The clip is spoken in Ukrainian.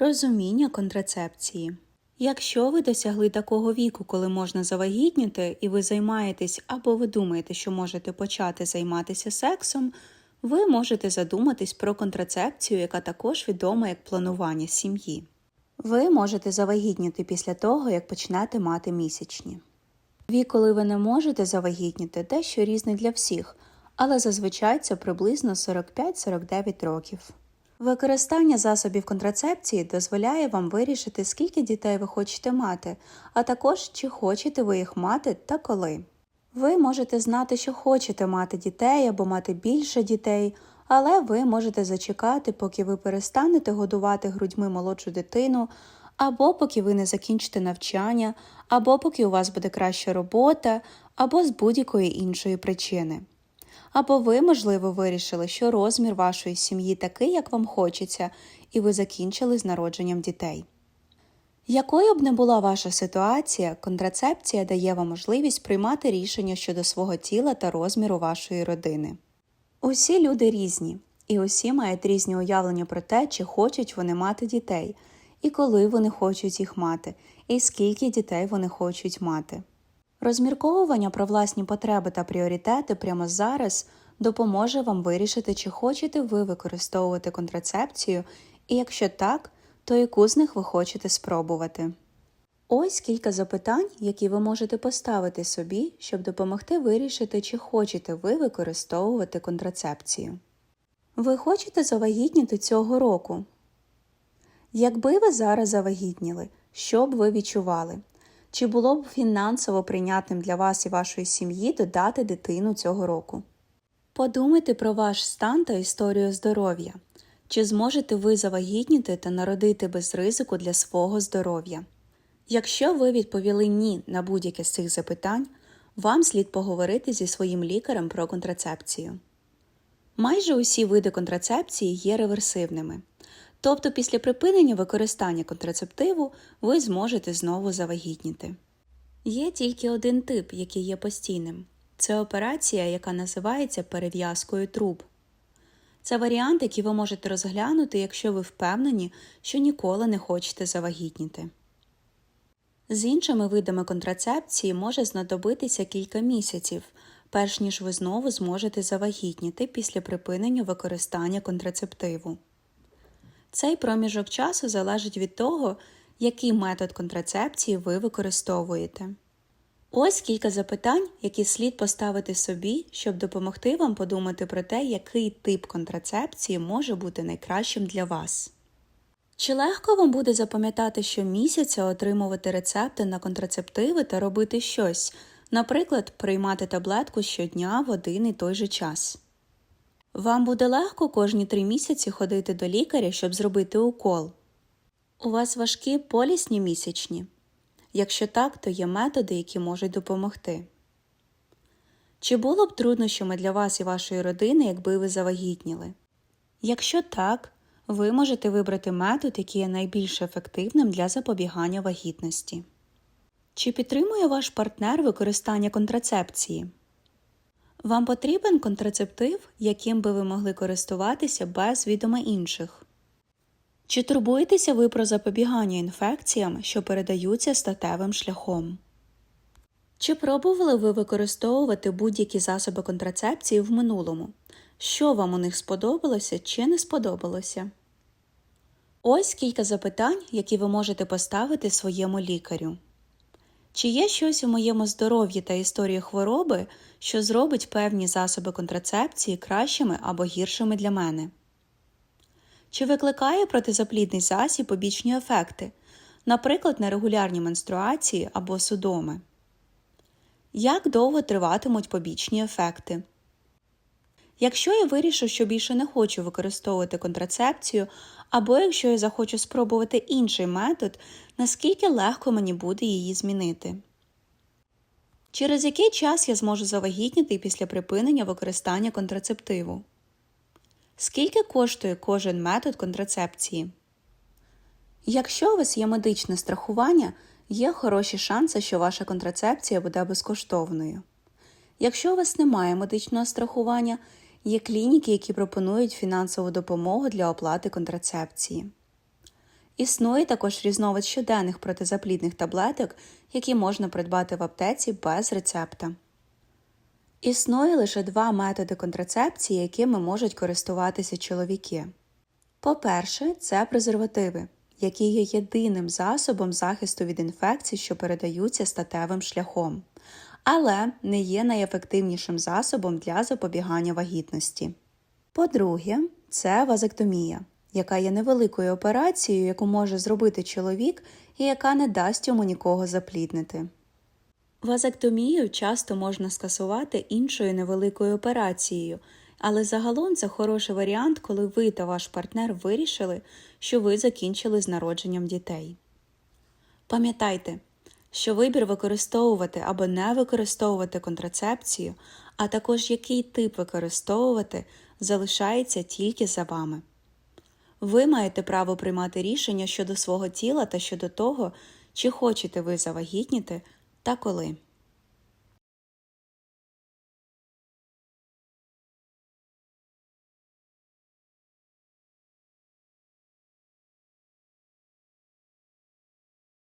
Розуміння контрацепції. Якщо ви досягли такого віку, коли можна завагітніти, і ви займаєтесь або ви думаєте, що можете почати займатися сексом, ви можете задуматись про контрацепцію, яка також відома як планування сім'ї. Ви можете завагітніти після того, як почнете мати місячні. Вік, коли ви не можете завагітніти, дещо різний для всіх, але зазвичай це приблизно 45-49 років. Використання засобів контрацепції дозволяє вам вирішити, скільки дітей ви хочете мати, а також чи хочете ви їх мати та коли. Ви можете знати, що хочете мати дітей або мати більше дітей, але ви можете зачекати, поки ви перестанете годувати грудьми молодшу дитину, або поки ви не закінчите навчання, або поки у вас буде краща робота, або з будь-якої іншої причини. Або ви, можливо, вирішили, що розмір вашої сім'ї такий, як вам хочеться, і ви закінчили з народженням дітей. Якою б не була ваша ситуація, контрацепція дає вам можливість приймати рішення щодо свого тіла та розміру вашої родини. Усі люди різні, і усі мають різні уявлення про те, чи хочуть вони мати дітей, і коли вони хочуть їх мати, і скільки дітей вони хочуть мати. Розмірковування про власні потреби та пріоритети прямо зараз допоможе вам вирішити, чи хочете ви використовувати контрацепцію, і якщо так, то яку з них ви хочете спробувати. Ось кілька запитань, які ви можете поставити собі, щоб допомогти вирішити, чи хочете ви використовувати контрацепцію. Ви хочете завагітніти цього року? Якби ви зараз завагітніли, що б ви відчували? Чи було б фінансово прийнятним для вас і вашої сім'ї додати дитину цього року? Подумайте про ваш стан та історію здоров'я. Чи зможете ви завагітніти та народити без ризику для свого здоров'я? Якщо ви відповіли ні на будь-яке з цих запитань, вам слід поговорити зі своїм лікарем про контрацепцію. Майже усі види контрацепції є реверсивними. Тобто після припинення використання контрацептиву ви зможете знову завагітніти. Є тільки один тип, який є постійним це операція, яка називається перев'язкою труб. Це варіант, який ви можете розглянути, якщо ви впевнені, що ніколи не хочете завагітніти. З іншими видами контрацепції може знадобитися кілька місяців, перш ніж ви знову зможете завагітніти після припинення використання контрацептиву. Цей проміжок часу залежить від того, який метод контрацепції ви використовуєте. Ось кілька запитань, які слід поставити собі, щоб допомогти вам подумати про те, який тип контрацепції може бути найкращим для вас. Чи легко вам буде запам'ятати щомісяця отримувати рецепти на контрацептиви та робити щось, наприклад, приймати таблетку щодня в один і той же час? Вам буде легко кожні три місяці ходити до лікаря, щоб зробити укол. У вас важкі полісні місячні? Якщо так, то є методи, які можуть допомогти. Чи було б труднощами для вас і вашої родини, якби ви завагітніли? Якщо так, ви можете вибрати метод, який є найбільш ефективним для запобігання вагітності. Чи підтримує ваш партнер використання контрацепції? Вам потрібен контрацептив, яким би ви могли користуватися без відома інших? Чи турбуєтеся ви про запобігання інфекціям, що передаються статевим шляхом? Чи пробували ви використовувати будь-які засоби контрацепції в минулому? Що вам у них сподобалося чи не сподобалося? Ось кілька запитань, які ви можете поставити своєму лікарю. Чи є щось у моєму здоров'ї та історії хвороби, що зробить певні засоби контрацепції кращими або гіршими для мене? Чи викликає протизаплідний засіб побічні ефекти, наприклад, нерегулярні менструації або судоми? Як довго триватимуть побічні ефекти? Якщо я вирішу, що більше не хочу використовувати контрацепцію, або якщо я захочу спробувати інший метод, наскільки легко мені буде її змінити? Через який час я зможу завагітніти після припинення використання контрацептиву? Скільки коштує кожен метод контрацепції? Якщо у вас є медичне страхування, є хороші шанси, що ваша контрацепція буде безкоштовною. Якщо у вас немає медичного страхування, є клініки, які пропонують фінансову допомогу для оплати контрацепції. Існує також різновид щоденних протизаплідних таблеток, які можна придбати в аптеці без рецепта. Існує лише два методи контрацепції, якими можуть користуватися чоловіки. По-перше, це презервативи, які є єдиним засобом захисту від інфекцій, що передаються статевим шляхом, але не є найефективнішим засобом для запобігання вагітності. По-друге, це вазектомія, яка є невеликою операцією, яку може зробити чоловік і яка не дасть йому нікого запліднити. Вазектомію часто можна скасувати іншою невеликою операцією, але загалом це хороший варіант, коли ви та ваш партнер вирішили, що ви закінчили з народженням дітей. Пам'ятайте, що вибір використовувати або не використовувати контрацепцію, а також який тип використовувати, залишається тільки за вами. Ви маєте право приймати рішення щодо свого тіла та щодо того, чи хочете ви завагітніти та коли.